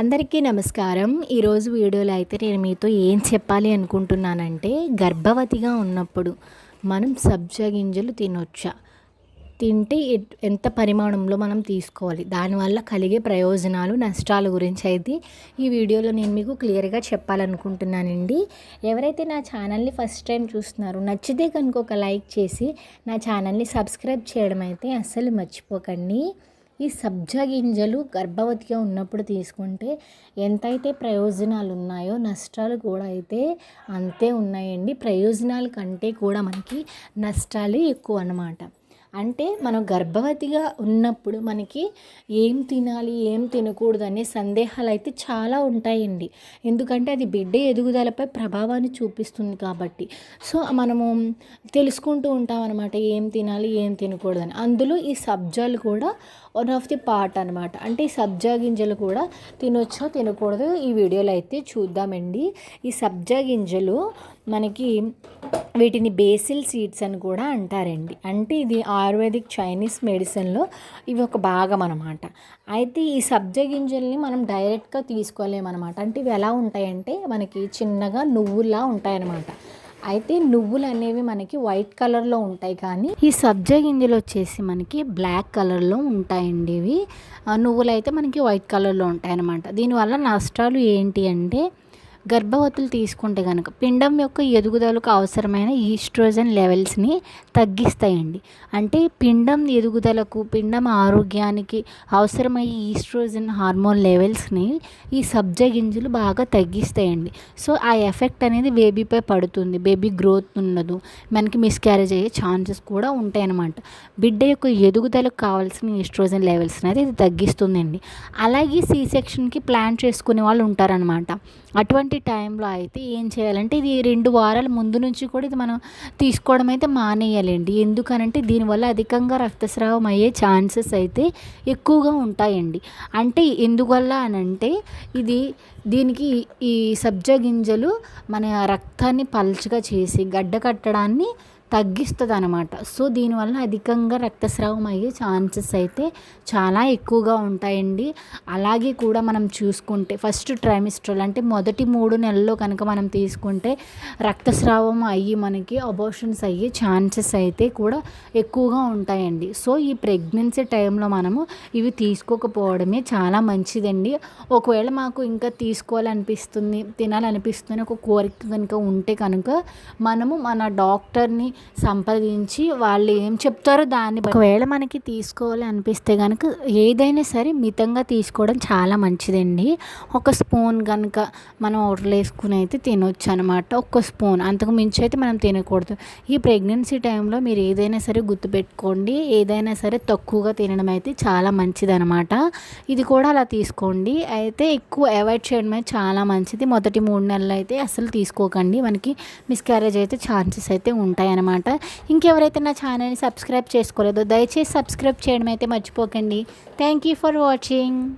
అందరికీ నమస్కారం. ఈరోజు వీడియోలో అయితే నేను మీతో ఏం చెప్పాలి అనుకుంటున్నానంటే గర్భవతిగా ఉన్నప్పుడు మనం సబ్జా గింజలు తినొచ్చా? తింటే ఎంత పరిమాణంలో మనం తీసుకోవాలి? దానివల్ల కలిగే ప్రయోజనాలు నష్టాల గురించి అయితే ఈ వీడియోలో నేను మీకు క్లియర్గా చెప్పాలనుకుంటున్నానండి. ఎవరైతే నా ఛానల్ని ఫస్ట్ టైం చూస్తున్నారో నచ్చితే కనుక ఒక లైక్ చేసి నా ఛానల్ని సబ్స్క్రైబ్ చేయడం అయితే అస్సలు మర్చిపోకండి. ఈ సబ్జా గింజలు గర్భవతిగా ఉన్నప్పుడు తీసుకుంటే ఎంతైతే ప్రయోజనాలు ఉన్నాయో నష్టాలు కూడా అయితే అంతే ఉన్నాయండి. ప్రయోజనాల కంటే కూడా మనకి నష్టాలే ఎక్కువ అన్నమాట. అంటే మనం గర్భవతిగా ఉన్నప్పుడు మనకి ఏం తినాలి ఏం తినకూడదు అనే సందేహాలు అయితే చాలా ఉంటాయండి. ఎందుకంటే అది బిడ్డ ఎదుగుదలపై ప్రభావాన్ని చూపిస్తుంది కాబట్టి. సో మనము తెలుసుకుంటూ ఉంటాం అనమాట ఏం తినాలి ఏం తినకూడదు అని. అందులో ఈ సబ్జాలు కూడా వన్ ఆఫ్ ది పార్ట్ అనమాట అంటే ఈ సబ్జా గింజలు కూడా తినొచ్చో తినకూడదు ఈ వీడియోలో అయితే చూద్దామండి. ఈ సబ్జా గింజలు మనకి వీటిని బేసిల్ సీడ్స్ అని కూడా అంటారండి. అంటే ఇది ఆయుర్వేదిక్ చైనీస్ మెడిసిన్లో ఇవి ఒక భాగం అనమాట అయితే ఈ సబ్జ గింజల్ని మనం డైరెక్ట్గా తీసుకోలేమన్నమాట. అంటే ఇవి ఎలా ఉంటాయంటే మనకి చిన్నగా నువ్వుల్లా ఉంటాయన్నమాట. అయితే నువ్వులు అనేవి మనకి వైట్ కలర్లో ఉంటాయి కానీ ఈ సబ్జా గింజలు వచ్చేసి మనకి బ్లాక్ కలర్లో ఉంటాయండి ఇవి. ఆ నువ్వులు అయితే మనకి వైట్ కలర్లో ఉంటాయి అన్నమాట దీనివల్ల నష్టాలు ఏంటి అంటే గర్భవతులు తీసుకుంటే కనుక పిండం యొక్క ఎదుగుదలకు అవసరమైన ఈస్ట్రోజన్ లెవెల్స్ని తగ్గిస్తాయండి. అంటే పిండం ఎదుగుదలకు పిండం ఆరోగ్యానికి అవసరమయ్యే ఈస్ట్రోజన్ హార్మోన్ లెవెల్స్ని ఈ సబ్జ గింజలు బాగా తగ్గిస్తాయండి. సో ఆ ఎఫెక్ట్ అనేది బేబీపై పడుతుంది. బేబీ గ్రోత్ ఉండదు. మనకి మిస్క్యారేజ్ అయ్యే ఛాన్సెస్ కూడా ఉంటాయి అన్నమాట బిడ్డ యొక్క ఎదుగుదలకు కావాల్సిన ఈస్ట్రోజన్ లెవెల్స్ అనేది ఇది తగ్గిస్తుందండి. అలాగే సి సెక్షన్కి ప్లాన్ చేసుకునే వాళ్ళు ఉంటారనమాట అటువంటి టైంలో అయితే ఏం చేయాలంటే ఇది రెండు వారాల ముందు నుంచి కూడా ఇది మనం తీసుకోవడం అయితే మానేయాలండి. ఎందుకనంటే దీనివల్ల అధికంగా రక్తస్రావం అయ్యే ఛాన్సెస్ అయితే ఎక్కువగా ఉంటాయండి. అంటే ఎందువల్ల అనంటే ఇది దీనికి ఈ సబ్జా గింజలు మన రక్తాన్ని పల్చగా చేసి గడ్డ కట్టడాన్ని తగ్గిస్తుంది అనమాట సో దీనివల్ల అధికంగా రక్తస్రావం అయ్యే ఛాన్సెస్ అయితే చాలా ఎక్కువగా ఉంటాయండి. అలాగే కూడా మనం చూసుకుంటే ఫస్ట్ ట్రైమిస్ట్రల్ అంటే మొదటి మూడు నెలల్లో కనుక మనం తీసుకుంటే రక్తస్రావం అయ్యి మనకి అబోషన్స్ అయ్యే ఛాన్సెస్ అయితే కూడా ఎక్కువగా ఉంటాయండి. సో ఈ ప్రెగ్నెన్సీ టైంలో మనము ఇవి తీసుకోకపోవడమే చాలా మంచిదండి. ఒకవేళ మాకు ఇంకా తీసుకోవాలనిపిస్తుంది తినాలనిపిస్తుంది ఒక కోరిక కనుక ఉంటే కనుక మనము మన డాక్టర్ని సంప్రదించి వాళ్ళు ఏం చెప్తారో దాన్ని ఒకవేళ మనకి తీసుకోవాలి అనిపిస్తే కనుక ఏదైనా సరే మితంగా తీసుకోవడం చాలా మంచిదండి. ఒక స్పూన్ కనుక మనం హోటల్ వేసుకుని అయితే తినొచ్చు అనమాట ఒక్క స్పూన్. అంతకు మించి అయితే మనం తినకూడదు. ఈ ప్రెగ్నెన్సీ టైంలో మీరు ఏదైనా సరే గుర్తుపెట్టుకోండి. ఏదైనా సరే తక్కువగా తినడం అయితే చాలా మంచిదనమాట ఇది కూడా అలా తీసుకోండి. అయితే ఎక్కువ అవాయిడ్ చేయడం అయితే చాలా మంచిది. మొదటి మూడు నెలలు అయితే అసలు తీసుకోకండి. మనకి మిస్క్యారేజ్ అయితే ఛాన్సెస్ అయితే ఉంటాయన్నమాట. ఇంకెవరైతే నా ఛానల్ని సబ్స్క్రైబ్ చేసుకోలేదో దయచేసి సబ్స్క్రైబ్ చేయడం అయితే మర్చిపోకండి. Thank you for watching